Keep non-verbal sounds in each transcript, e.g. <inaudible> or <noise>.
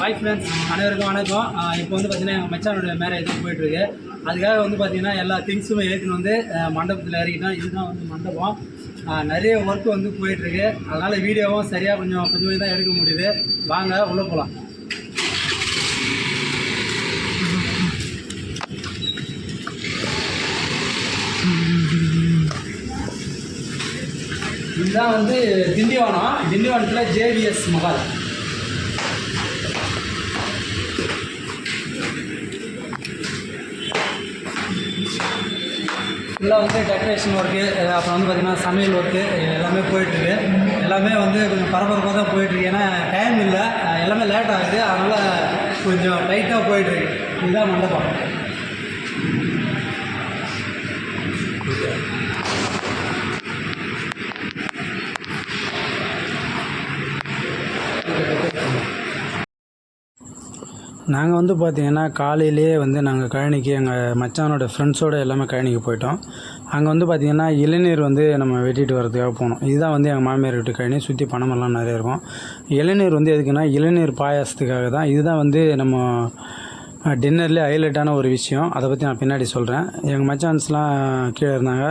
Hi friends அனைவருக்கும் வணக்கம். இப்போ வந்து பார்த்தீங்கன்னா எங்கள் மச்சானோட மேரேஜ் போயிட்டுருக்கு. அதுக்காக வந்து பார்த்திங்கன்னா எல்லா திங்ஸுமே ஏற்கனவே வந்து மண்டபத்தில் இறக்கிட்டோம் இதுதான் வந்து மண்டபம். நிறைய ஒர்க் வந்து போயிட்டுருக்கு. அதனால் வீடியோவும் சரியாக கொஞ்சம் கொஞ்சம் கொஞ்சம் தான் எடுக்க முடியுது. வாங்க உள்ளே போகலாம் இதுதான் வந்து திண்டிவனம். திண்டிவனத்தில் ஜேவிஎஸ் மகால் ஃபுல்லாக வந்து டெக்கரேஷன் ஒர்க்கு அப்புறம் வந்து பார்த்திங்கன்னா சமையல் ஒர்க்கு எல்லாமே போயிட்டுருக்கு. எல்லாமே வந்து கொஞ்சம் பரபரப்பாக தான் போயிட்டுருக்கு. ஏன்னா டைம் இல்லை எல்லாமே லேட் ஆகுது. அதனால் கொஞ்சம் டைட்டாக போயிட்டுருக்கு. இதுதான் மண்டபம். நாங்கள் வந்து பார்த்திங்கன்னா காலையிலேயே வந்து நாங்கள் கழனிக்கு எங்கள் மச்சானோட ஃப்ரெண்ட்ஸோட எல்லாமே கழனிக்கு போயிட்டோம். அங்கே வந்து பார்த்திங்கன்னா இளநீர் வந்து நம்ம வெட்டிட்டு வரதுக்காக போனோம். இதுதான் வந்து எங்கள் மாமியார் வீட்டு கழனி சுற்றி பணமெல்லாம் நிறைய இருக்கும். இளநீர் வந்து எதுக்குன்னா இளநீர் பாயாசத்துக்காக தான். இதுதான் வந்து நம்ம டின்னர்லேயே ஹைலைட்டான ஒரு விஷயம். அதை பற்றி நான் பின்னாடி சொல்கிறேன் எங்கள் மச்சான்ஸ்லாம் கீழே இருந்தாங்க.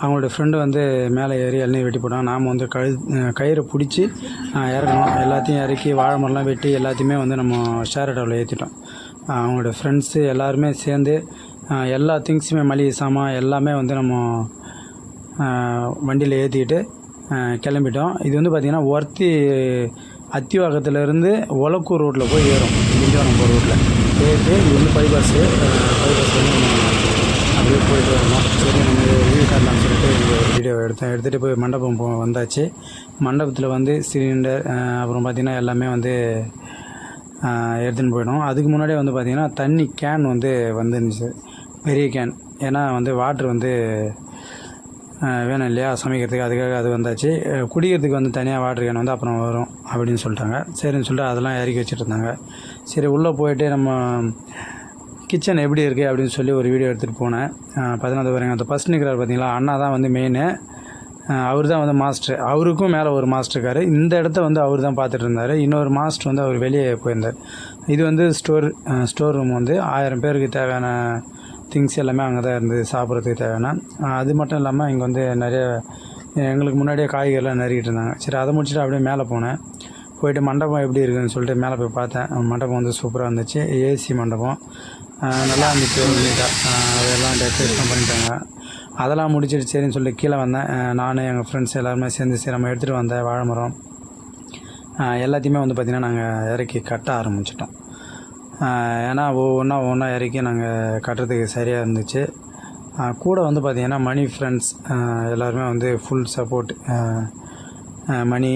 அவங்களோட ஃப்ரெண்டு வந்து மேலே ஏறி இளநீர் வெட்டி போட்டாங்க. நாம் வந்து கழு கயிறு பிடிச்சி இறக்கணும். எல்லாத்தையும் இறக்கி வாழை மரம்லாம் வெட்டி எல்லாத்தையுமே வந்து நம்ம ஷேர் ஆட்டோவில் ஏற்றிட்டோம் அவங்களோட ஃப்ரெண்ட்ஸு எல்லாருமே சேர்ந்து எல்லா திங்ஸுமே மளிகை சாமான் எல்லாமே வந்து நம்ம வண்டியில் ஏற்றிக்கிட்டு கிளம்பிட்டோம். இது வந்து பார்த்திங்கன்னா ஒர்த்தி அத்திவாக்கத்துலேருந்து ஒலக்கூர் ரோட்டில் போய் ஏறும். திண்டிவனம் போகிற ரோட்டில் ஏறிட்டு இது வந்து பைபாஸு பைபாஸ் வந்து அப்படியே போயிட்டு வரணும் சரி நம்ம வீடு காட்டலாம்னு சொல்லிட்டு இந்த ஒரு வீடியோ எடுத்தேன். எடுத்துகிட்டு போய் மண்டபம் போ வந்தாச்சு. மண்டபத்தில் வந்து சிலிண்டர் அப்புறம் பார்த்திங்கன்னா எல்லாமே வந்து எடுத்துன்னு போயிடும் அதுக்கு முன்னாடியே வந்து பார்த்திங்கன்னா தண்ணி கேன் வந்து வந்துருந்துச்சு. பெரிய கேன் ஏன்னா வந்து வாட்ரு வந்து வேணும் இல்லையா? சமைக்கிறதுக்கு அதுக்காக அது வந்தாச்சு. குடிக்கிறதுக்கு வந்து தனியாக வாட்டர் கேன் வந்து அப்புறம் வரும் அப்படின்னு சொல்லிட்டாங்க. சரின்னு சொல்லிட்டு அதெல்லாம் இறக்கி வச்சுட்டு இருந்தாங்க. சரி உள்ளே போயிட்டு நம்ம கிச்சன் எப்படி இருக்குது அப்படின்னு சொல்லி ஒரு வீடியோ எடுத்துகிட்டு போனேன். பதினாறு பாருங்க அந்த ஃபஸ்ட் நிற்கிறார் பார்த்தீங்களா அண்ணா தான் வந்து மெயினு அவர் தான் வந்து மாஸ்டர் அவருக்கும் மேலே ஒரு மாஸ்டர் இருக்கார். இந்த இடத்த வந்து அவர் தான் பார்த்துட்டு இருந்தார். இன்னொரு மாஸ்டர் வந்து அவர் வெளியே போயிருந்தார். இது வந்து ஸ்டோர் ஸ்டோர் ரூம் வந்து ஆயிரம் பேருக்கு தேவையான திங்ஸ் எல்லாமே அங்கே தான் இருந்தது சாப்பிட்றதுக்கு தேவையான. அது மட்டும் இல்லாமல் இங்கே வந்து நிறைய எங்களுக்கு முன்னாடியே காய்கறிலாம் நறுக்கிட்டு இருந்தாங்க. சரி அதை முடிச்சுட்டு அப்படியே மேலே போனேன். போயிட்டு மண்டபம் எப்படி இருக்குதுன்னு சொல்லிட்டு மேலே போய் பார்த்தேன். மண்டபம் வந்து சூப்பராக இருந்துச்சு. ஏசி மண்டபம். நல்லா இருந்துச்சு நீட்டாக அதெல்லாம் டெக்கரேஷன் பண்ணிட்டாங்க. அதெல்லாம் முடிச்சிட்டு சரின்னு சொல்லி கீழே வந்தேன். நானும் எங்கள் ஃப்ரெண்ட்ஸ் எல்லாருமே சேர்ந்து சரி நம்ம எடுத்துகிட்டு வந்த வாழை மரம் எல்லாத்தையுமே வந்து பார்த்திங்கன்னா நாங்கள் இறக்கி கட்ட ஆரம்பிச்சிட்டோம். ஏன்னா ஒவ்வொன்றா ஒவ்வொன்றா இறக்கி நாங்கள் கட்டுறதுக்கு சரியாக இருந்துச்சு. கூட வந்து பார்த்திங்கன்னா மணி ஃப்ரெண்ட்ஸ் எல்லாருமே வந்து ஃபுல் சப்போர்ட் மணி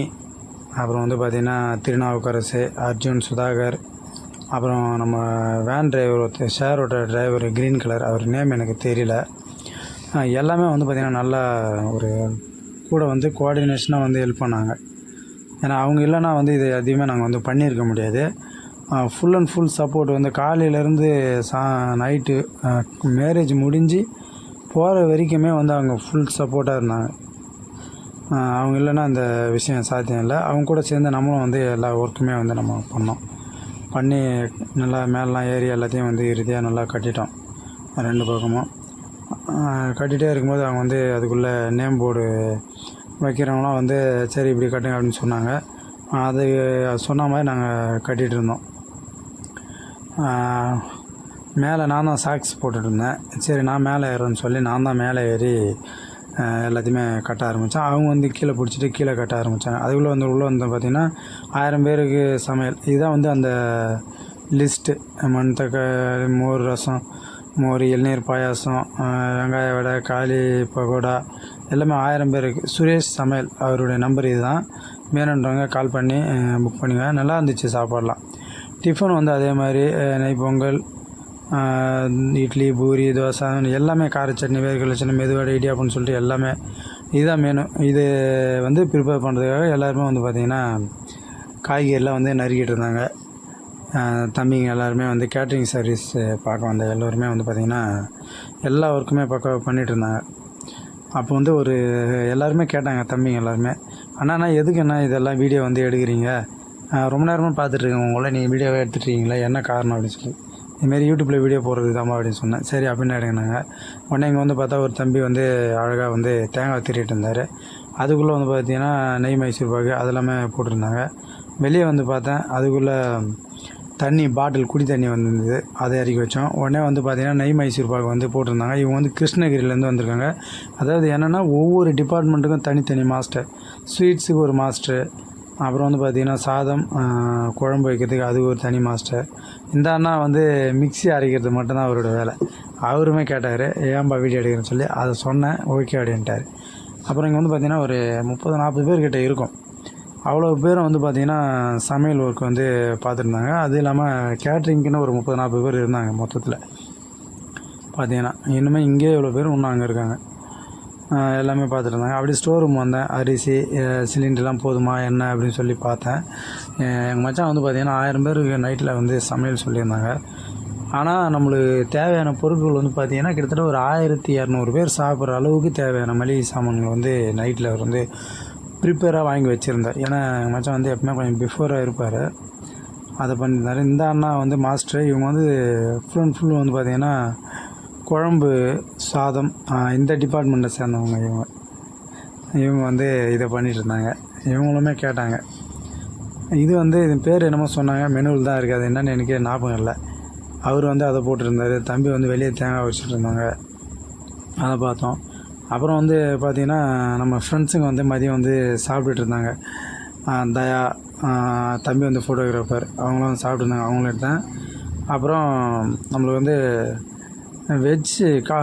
அப்புறம் வந்து பார்த்திங்கன்னா திருநாவுக்கரசு அர்ஜுன் சுதாகர் அப்புறம் நம்ம வேன் டிரைவர் ஒருத்தர் ஷேரோட டிரைவர் க்ரீன் கலர் அவர் நேம் எனக்கு தெரியல. எல்லாமே வந்து பார்த்திங்கன்னா நல்லா ஒரு கூட வந்து கோஆர்டினேஷனாக வந்து ஹெல்ப் பண்ணாங்க. ஏன்னா அவங்க இல்லைன்னா வந்து இது எதையுமே நாங்கள் வந்து பண்ணியிருக்க முடியாது. ஃபுல் அண்ட் ஃபுல் சப்போர்ட் வந்து காலையிலேருந்து சா நைட்டு மேரேஜ் முடிஞ்சு போகிற வரைக்குமே வந்து அவங்க ஃபுல் சப்போர்ட்டாக இருந்தாங்க. அவங்க இல்லைன்னா அந்த விஷயம் சாத்தியம் இல்லை. அவங்க கூட சேர்ந்து நம்மளும் வந்து எல்லா ஒர்க்குமே வந்து நம்ம பண்ணோம். பண்ணி நல்லா மேலாம் ஏறி எல்லாத்தையும் வந்து இறுதியாக நல்லா கட்டிட்டோம். ரெண்டு பக்கமும். கட்டிகிட்டே இருக்கும்போது அவங்க வந்து அதுக்குள்ளே நேம் போர்டு வைக்கிறவங்களாம் வந்து சரி இப்படி கட்டுங்க அப்படின்னு சொன்னாங்க. அது சொன்ன மாதிரி நாங்கள் கட்டிகிட்டு இருந்தோம். மேலே நான் தான் சாக்ஸ் போட்டுட்ருந்தேன் சரி நான் மேலே ஏறேன்னு சொல்லி நான் தான் மேலே ஏறி எல்லாத்தையுமே கட்ட ஆரம்பித்தேன் அவங்க வந்து கீழே பிடிச்சிட்டு கீழே கட்ட ஆரம்பித்தாங்க அதுக்குள்ளே வந்து உள்ளே வந்து பார்த்திங்கன்னா ஆயிரம் பேருக்கு சமையல். இதுதான் வந்து அந்த லிஸ்ட்டு மண் தக்காளி மோர் ரசம் மோர் இளநீர் பாயாசம் வெங்காய வடை காளி பகோடா எல்லாமே ஆயிரம் பேருக்கு. சுரேஷ் சமையல் அவருடைய நம்பர் இதுதான். வேணுன்றவங்க கால் பண்ணி புக் பண்ணுங்க நல்லா இருந்துச்சு சாப்பாடெலாம். டிஃபன் வந்து அதே மாதிரி நெய் பொங்கல் இட்லி பூரி தோசை எல்லாமே கார சட்னி வேர்க்கடலை சட்னி மெதுவடை இடியாப்பம்னு சொல்லிட்டு எல்லாமே இதுதான் மெனு இது வந்து ப்ரிப்பேர் பண்ணுறதுக்காக எல்லாருமே வந்து பார்த்திங்கன்னா காய்கறிலாம் வந்து நறுக்கிட்டு இருந்தாங்க. தம்பிங்க எல்லாருமே வந்து கேட்ரிங் சர்வீஸ் பார்க்க வந்த எல்லோருமே வந்து பார்த்திங்கன்னா எல்லா ஒர்க்குமே பக்கம் பண்ணிகிட்டு இருந்தாங்க. அப்போ வந்து ஒரு எல்லாருமே கேட்டாங்க தம்பிங்க எல்லாருமே. அண்ணாண்ணா எதுக்கு என்ன இதெல்லாம் வீடியோ வந்து எடுக்கிறீங்க? ரொம்ப நேரமாக பார்த்துட்ருக்கேன் உங்களை நீங்கள் வீடியோவே எடுத்துட்டீங்களா என்ன காரணம்? அப்படின்னு சொல்லி. இதுமாரி யூடியூப்பில் வீடியோ போடுறது தாம்மா அப்படின்னு சொன்னேன். சரி அப்படின்னு எடுங்கினாங்க உடனே இங்கே வந்து பார்த்தா ஒரு தம்பி வந்து அழகாக வந்து தேங்காய் திருட்டு இருந்தார். அதுக்குள்ளே வந்து பார்த்தீங்கன்னா நெய் மைசூர் பாகு அதெல்லாமே போட்டிருந்தாங்க. வெளியே வந்து பார்த்தேன் அதுக்குள்ளே தண்ணி பாட்டில் குடி தண்ணி வந்திருந்தது. அதை இறக்கி வச்சோம். உடனே வந்து பார்த்தீங்கன்னா நெய் மைசூர் பாகு வந்து போட்டிருந்தாங்க. இவங்க வந்து கிருஷ்ணகிரியிலேருந்து வந்திருக்காங்க. அதாவது என்னென்னா ஒவ்வொரு டிபார்ட்மெண்ட்டுக்கும் தனித்தனி மாஸ்டர் ஸ்வீட்ஸுக்கு ஒரு மாஸ்டர் அப்புறம் வந்து பார்த்திங்கன்னா சாதம் குழம்பு வைக்கிறதுக்கு அது ஒரு தனி மாஸ்டர் இந்த அண்ணா வந்து மிக்ஸி அரைக்கிறது மட்டும்தான் அவரோட வேலை. அவருமே கேட்டார் ஏன்பா வீடியோ எடுக்கிறேன்னு சொல்லி. அதை சொன்னேன் ஓகே அப்படின்ட்டார். அப்புறம் இங்கே வந்து பார்த்திங்கன்னா ஒரு முப்பது நாற்பது பேர்கிட்ட இருக்கும். அவ்வளோ பேரும் வந்து பார்த்திங்கன்னா சமையல் ஒர்க் வந்து பார்த்துருந்தாங்க அது இல்லாமல் கேட்ரிங்க்குன்னு ஒரு முப்பது நாற்பது பேர் இருந்தாங்க மொத்தத்தில். பார்த்தீங்கன்னா இன்னுமே இங்கே இவ்வளோ பேர் இன்னும் அங்கே இருக்காங்க. எல்லாமே பார்த்துட்டு இருந்தாங்க அப்படியே ஸ்டோர் ரூம் வந்தேன். அரிசி சிலிண்டர்லாம் போதுமா என்ன அப்படின்னு சொல்லி பார்த்தேன். எங்கள் மச்சான் வந்து பார்த்திங்கன்னா ஆயிரம் பேருக்கு நைட்டில் வந்து சமையல் சொல்லியிருந்தாங்க. ஆனால் நம்மளுக்கு தேவையான பொருட்கள் வந்து பார்த்திங்கன்னா கிட்டத்தட்ட ஒரு ஆயிரத்தி இரநூறு பேர் சாப்பிட்ற அளவுக்கு தேவையான மளிகை சாமான்கள் வந்து நைட்டில் அவர் வந்து ப்ரிப்பேராக வாங்கி வச்சுருந்தார். ஏன்னா எங்கள் மச்சான் வந்து எப்பவுமே கொஞ்சம் பிஃபோராக இருப்பார். அதை பண்ணியிருந்தார். இந்த அண்ணா வந்து மாஸ்டர் இவங்க வந்து ஃபுல் அண்ட் ஃபுல் வந்து பார்த்திங்கன்னா குழம்பு சாதம் இந்த டிபார்ட்மெண்ட்டை சேர்ந்தவங்க இவங்க. இவங்க வந்து இதை பண்ணிட்டு இருந்தாங்க. இவங்களுமே கேட்டாங்க. இது வந்து இது பேர் என்னமோ சொன்னாங்க. மெனுவில் தான் இருக்குது அது என்னன்னு எனக்கு ஞாபகம் இல்லை. அவர் வந்து அதை போட்டிருந்தார். தம்பி வந்து வெளியே தேங்காய் வச்சுட்டு இருந்தாங்க. அதை பார்த்தோம். அப்புறம் வந்து பார்த்திங்கன்னா நம்ம ஃப்ரெண்ட்ஸுங்க வந்து மதியம் வந்து சாப்பிட்டுட்டு இருந்தாங்க. தயா தம்பி வந்து ஃபோட்டோகிராஃபர் அவங்களும் வந்து சாப்பிட்டுருந்தாங்க அவங்களும் எடுத்தேன். அப்புறம் நம்மளுக்கு வந்து வெஜ்ஜு கா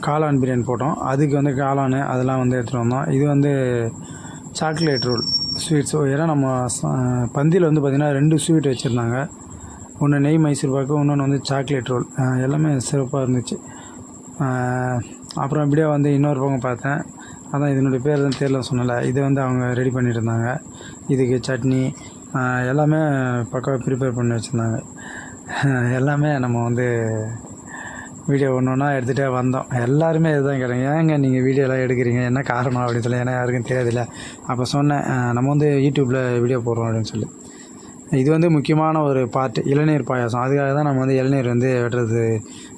காளான் பிரியாணி போட்டோம். அதுக்கு வந்து காளான் அதெல்லாம் வந்து எடுத்துகிட்டு வந்தோம். இது வந்து சாக்லேட் ரோல் ஸ்வீட்ஸ். ஏன்னா நம்ம பந்தியில் வந்து பார்த்திங்கன்னா ரெண்டு ஸ்வீட் வச்சுருந்தாங்க. ஒன்று நெய் மைசூர் பாக்கு இன்னொன்று வந்து சாக்லேட் ரோல். எல்லாமே சிறப்பாக இருந்துச்சு. அப்புறம் இப்படியே வந்து இன்னொரு பக்கம் பார்த்தேன். அதான் இதனுடைய பேர் தான் தெரியல சொன்னல. இது வந்து அவங்க ரெடி பண்ணியிருந்தாங்க இருந்தாங்க. இதுக்கு சட்னி எல்லாமே பக்காவாக ப்ரிப்பேர் பண்ணி வச்சுருந்தாங்க. <laughs> எல்லாமே நம்ம வந்து வீடியோ ஒன்று ஒன்றா எடுத்துகிட்டே வந்தோம். எல்லாருமே இதுதான் கேட்டாங்க ஏங்க நீங்கள் வீடியோலாம் எடுக்கிறீங்க? என்ன காரணம்? அப்படின்னு சொல்லி. ஏன்னா யாருக்கும் தெரியாதுல்ல. அப்போ சொன்னேன் நம்ம வந்து யூடியூப்பில் வீடியோ போடுறோம் அப்படின்னு சொல்லி. இது வந்து முக்கியமான ஒரு பார்ட்டு இளநீர் பாயாசம். அதுக்காக தான் நம்ம வந்து இளநீர் வந்து வெட்டுறது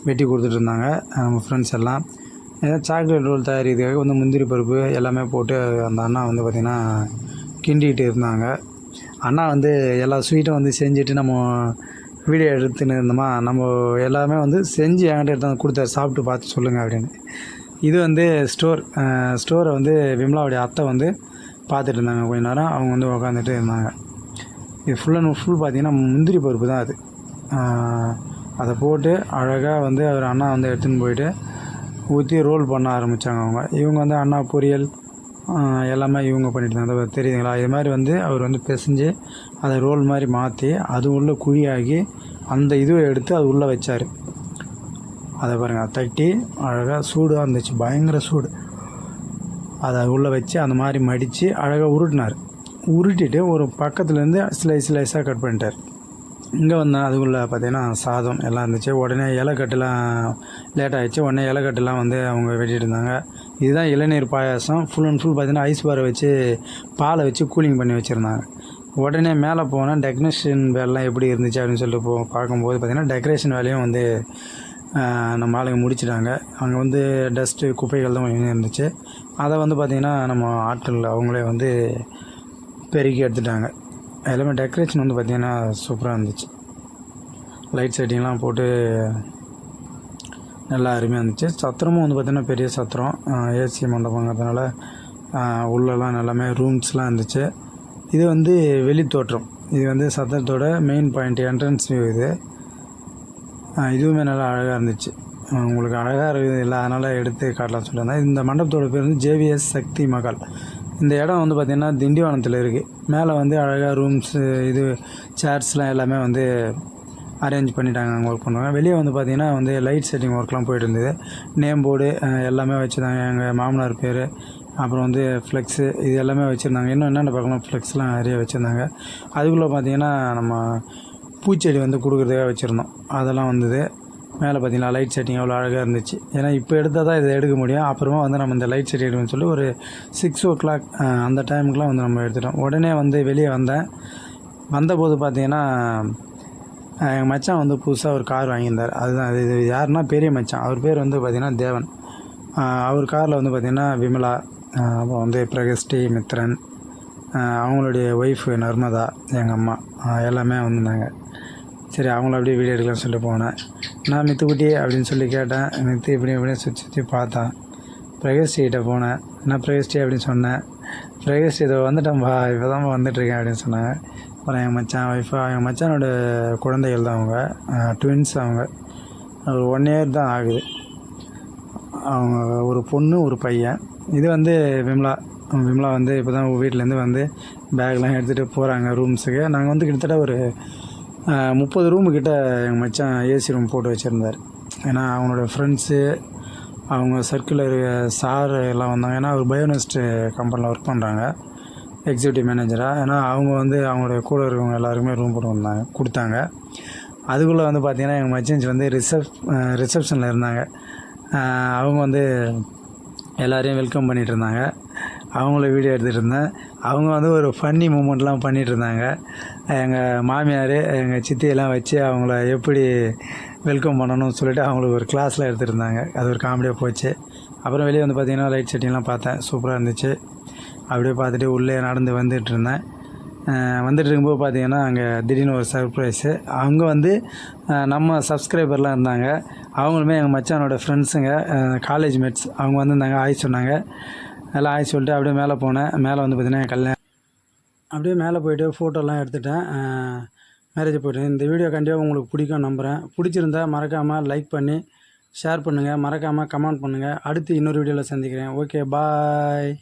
வெட்டி கொடுத்துட்டு இருந்தாங்க நம்ம ஃப்ரெண்ட்ஸ் எல்லாம். ஏதாவது சாக்லேட் ரோல் தயாரிக்கிறதுக்காக வந்து முந்திரி பருப்பு எல்லாமே போட்டு அந்த அண்ணா வந்து பார்த்திங்கன்னா கிண்டிகிட்டு இருந்தாங்க. அண்ணா வந்து எல்லா ஸ்வீட்டும் வந்து செஞ்சுட்டு நம்ம வீடியோ எடுத்துன்னு இருந்தோமா நம்ம எல்லாமே வந்து செஞ்சு என்கிட்ட எடுத்து கொடுத்தாரு சாப்பிட்டு பார்த்து சொல்லுங்கள் அப்படின்னு. இது வந்து ஸ்டோர் ஸ்டோரை வந்து விமலாவுடைய அத்தை வந்து பார்த்துட்டு இருந்தாங்க கொஞ்ச நேரம். அவங்க வந்து உக்காந்துட்டு இருந்தாங்க. இது ஃபுல் அண்ட் ஃபுல் பார்த்தீங்கன்னா முந்திரி பருப்பு தான் அது. அதை போட்டு அழகாக வந்து அவர் அண்ணா வந்து எடுத்துன்னு போயிட்டு ஊற்றி ரோல் பண்ண ஆரம்பித்தாங்க அவங்க. இவங்க வந்து அண்ணா பொரியல் எல்லாமே இவங்க பண்ணிட்டு இருந்தாங்க தெரியுதுங்களா? இது மாதிரி வந்து அவர் வந்து பிசைஞ்சு அதை ரோல் மாதிரி மாற்றி அது உள்ளே குழியாகி அந்த இதுவை எடுத்து அது உள்ளே வச்சார். அதை பாருங்கள் அதை தட்டி அழகாக சூடாக இருந்துச்சு. பயங்கர சூடு. அதை உள்ளே வச்சு அந்த மாதிரி மடித்து அழகாக உருட்டினார். உருட்டிட்டு ஒரு பக்கத்துலேருந்து ஸ்லைஸ் ஸ்லைஸாக கட் பண்ணிட்டார். இங்கே வந்தால் அதுக்குள்ளே பார்த்தீங்கன்னா சாதம் எல்லாம் இருந்துச்சு. உடனே இலைக்கட்டுலாம் லேட் ஆகிடுச்சு உடனே இலைக்கட்டுலாம் வந்து அவங்க வெட்டிட்டு இருந்தாங்க. இதுதான் இளநீர் பாயாசம். ஃபுல் அண்ட் ஃபுல் பார்த்தீங்கன்னா ஐஸ் பாரை வச்சு பாலை வச்சு கூலிங் பண்ணி வச்சுருந்தாங்க. உடனே மேலே போனால் டெக்கரேஷன் வேலைலாம் எப்படி இருந்துச்சு? அப்படின்னு சொல்லிட்டு போ பார்க்கும்போது பார்த்தீங்கன்னா டெக்கரேஷன் வேலையும் வந்து நம்ம ஆளுங்க முடிச்சிட்டாங்க. அங்கே வந்து டஸ்ட்டு குப்பைகள் தான் இருந்துச்சு. அதை வந்து பார்த்திங்கன்னா நம்ம ஆட்கள் அவங்களே வந்து பெருக்கி எடுத்துட்டாங்க. எல்லாமே டெக்கரேஷன் வந்து பார்த்திங்கன்னா சூப்பராக இருந்துச்சு. லைட் செட்டிங்லாம் போட்டு நல்லா அருமையாக இருந்துச்சு. சத்திரமும் வந்து பார்த்திங்கன்னா பெரிய சத்திரம். ஏசி மண்டபங்கிறதுனால உள்ளெல்லாம் எல்லாமே ரூம்ஸ்லாம் இருந்துச்சு. இது வந்து வெளி தோற்றம் இது வந்து சத்திரத்தோட மெயின் பாயிண்ட் என்ட்ரன்ஸ் வியூ இது. இதுவுமே நல்லா அழகாக இருந்துச்சு. உங்களுக்கு அழகாக இருக்குது. இல்லை அதனால் எடுத்து காட்டலாம் சொல்லியிருந்தேன். இந்த மண்டபத்தோட பேர் வந்து ஜேவிஎஸ் சக்தி மகால் இந்த இடம் வந்து பார்த்திங்கன்னா திண்டிவனத்தில் இருக்குது மேலே வந்து அழகாக ரூம்ஸு இது சேர்ஸ்லாம் எல்லாமே வந்து அரேஞ்ச் பண்ணிட்டாங்க அங்கே ஒர்க் பண்ணுவாங்க. வெளியே வந்து பார்த்திங்கன்னா வந்து லைட் செட்டிங் ஒர்க்லாம் போயிட்டு இருந்தது. நேம் போர்டு எல்லாமே வச்சுருந்தாங்க. எங்கள் மாமனார் பேர் அப்புறம் வந்து ஃப்ளெக்ஸு இது எல்லாமே வச்சுருந்தாங்க. இன்னும் என்னென்ன பார்க்கலாம் ஃப்ளெக்ஸ்லாம் நிறைய வச்சுருந்தாங்க. அதுக்குள்ளே பார்த்திங்கன்னா நம்ம பூச்செடி வந்து கொடுக்குறதுக்காக வச்சுருந்தோம். அதெல்லாம் வந்தது. மேலே பார்த்தீங்கன்னா லைட் செட்டிங் அவ்வளோ அழகாக இருந்துச்சு. ஏன்னா இப்போ எடுத்தால் தான் இதை எடுக்க முடியும். அப்புறமா வந்து நம்ம இந்த லைட் செட்டிங் எடுக்கணும்னு சொல்லி ஒரு சிக்ஸ் ஓ கிளாக் அந்த டைமுக்குலாம் வந்து நம்ம எடுத்துட்டோம். உடனே வந்து வெளியே வந்தேன். வந்தபோது பார்த்தீங்கன்னா எங்கள் மச்சான் வந்து புதுசாக ஒரு கார் வாங்கியிருந்தார். அதுதான் அது இது யாருன்னா பெரிய மச்சான். அவர் பேர் வந்து பார்த்திங்கன்னா தேவன். அவர் காரில் வந்து பார்த்திங்கன்னா விமலா அப்புறம் வந்து பிரகஸ்டி மித்ரன் அவங்களுடைய ஒய்ஃபு நர்மதா எங்கள் அம்மா எல்லாமே வந்திருந்தாங்க. சரி அவங்கள அப்படியே வீடியோ எடுக்கலாம்னு சொல்லி போனேன். நான் மித்துக்குட்டி அப்படின்னு சொல்லி கேட்டேன். மித்து இப்படி இப்படியே சுற்றி சுற்றி பார்த்தேன். பிரகஸ்டிகிட்ட போனேன். நான் பிரகஸ்டி அப்படின்னு சொன்னேன். பிரகஸ்டி இதை வந்துட்டேன்பா இப்போ தான் வந்துட்டுருக்கேன் அப்படின்னு சொன்னாங்க. அப்புறம் என் மச்சான் ஒய்ஃபு என் மச்சானோட குழந்தைகள் தான் அவங்க. ட்வின்ஸ் அவங்க. ஒரு ஒன் இயர் தான் ஆகுது. அவங்க ஒரு பொண்ணு ஒரு பையன். இது வந்து விமலா. விமலா வந்து இப்போ தான் வீட்டிலேருந்து வந்து பேக்லாம் எடுத்துகிட்டு போகிறாங்க ரூம்ஸுக்கு நாங்கள் வந்து கிட்டத்தட்ட ஒரு முப்பது ரூமுக்கிட்ட எங்கள் மச்சான் ஏசி ரூம் போட்டு வச்சுருந்தார். ஏன்னா அவங்களோட ஃப்ரெண்ட்ஸு அவங்க சர்க்கிளில் சார் எல்லாம் வந்தாங்க. ஏன்னா அவர் பயோனிஸ்ட் கம்பெனியில் ஒர்க் பண்ணுறாங்க எக்ஸிக்யூட்டிவ் மேனேஜராக ஏன்னா அவங்க வந்து அவங்களோட கூட இருக்கவங்க எல்லாருக்குமே ரூம் போட்டு வந்தாங்க கொடுத்தாங்க. அதுக்குள்ளே வந்து பார்த்திங்கன்னா எங்கள் மச்சன்ஸ் வந்து ரிசப் ரிசப்ஷனில் இருந்தாங்க. அவங்க வந்து எல்லோரையும் வெல்கம் பண்ணிகிட்டு இருந்தாங்க. அவங்கள வீடியோ எடுத்துகிட்டு இருந்தேன். அவங்க வந்து ஒரு ஃபன்னி மூமெண்ட்லாம் பண்ணிகிட்டு இருந்தாங்க. எங்கள் மாமியார் எங்கள் சித்தியெல்லாம் வச்சு அவங்கள எப்படி வெல்கம் பண்ணணும்னு சொல்லிட்டு அவங்களுக்கு ஒரு கிளாஸில் எடுத்துகிட்டு இருந்தாங்க. அது ஒரு காமெடியாக போச்சு. அப்புறம் வெளியே வந்து பார்த்திங்கன்னா லைட் செட்டிங்லாம் பார்த்தேன். சூப்பராக இருந்துச்சு. அப்படியே பார்த்துட்டு உள்ளே நடந்து வந்துட்டு இருந்தேன் வந்துட்டு இருக்கும்போது பார்த்தீங்கன்னா அங்கே திடீர்னு ஒரு சர்ப்ரைஸு அவங்க வந்து நம்ம சப்ஸ்கிரைபர்லாம் இருந்தாங்க. அவங்களுமே எங்கள் மச்சானோட ஃப்ரெண்ட்ஸுங்க காலேஜ் மேட்ஸ் அவங்க வந்திருந்தாங்க ஆய் சொன்னாங்க. எல்லாம் ஆய் சொல்லிட்டு அப்படியே மேலே போனேன். மேலே வந்து பார்த்தீங்கன்னா என் கல்யாணம் அப்படியே மேலே போயிட்டு ஃபோட்டோலாம் எடுத்துட்டேன். மேரேஜ் போய்ட்டு. இந்த வீடியோ கண்டிப்பாக உங்களுக்கு பிடிக்கும் நம்புகிறேன் பிடிச்சிருந்தா மறக்காமல் லைக் பண்ணி ஷேர் பண்ணுங்கள் மறக்காமல் கமெண்ட் பண்ணுங்கள் அடுத்து இன்னொரு வீடியோவில் சந்திக்கிறேன். Okay bye